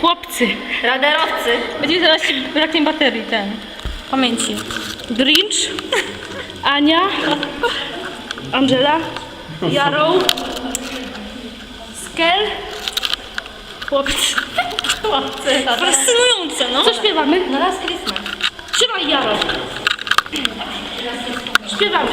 chłopcy. Raderowcy. Będzie zaraz ci braknie baterii, ten. Pamięci. Grinch, Ania, Angela, Jarrow, Skel, chłopcy. Chłopcy. Fascynujące, no. Co śpiewamy? No raz Christmas. Trzymaj Jaro. Śpiewamy.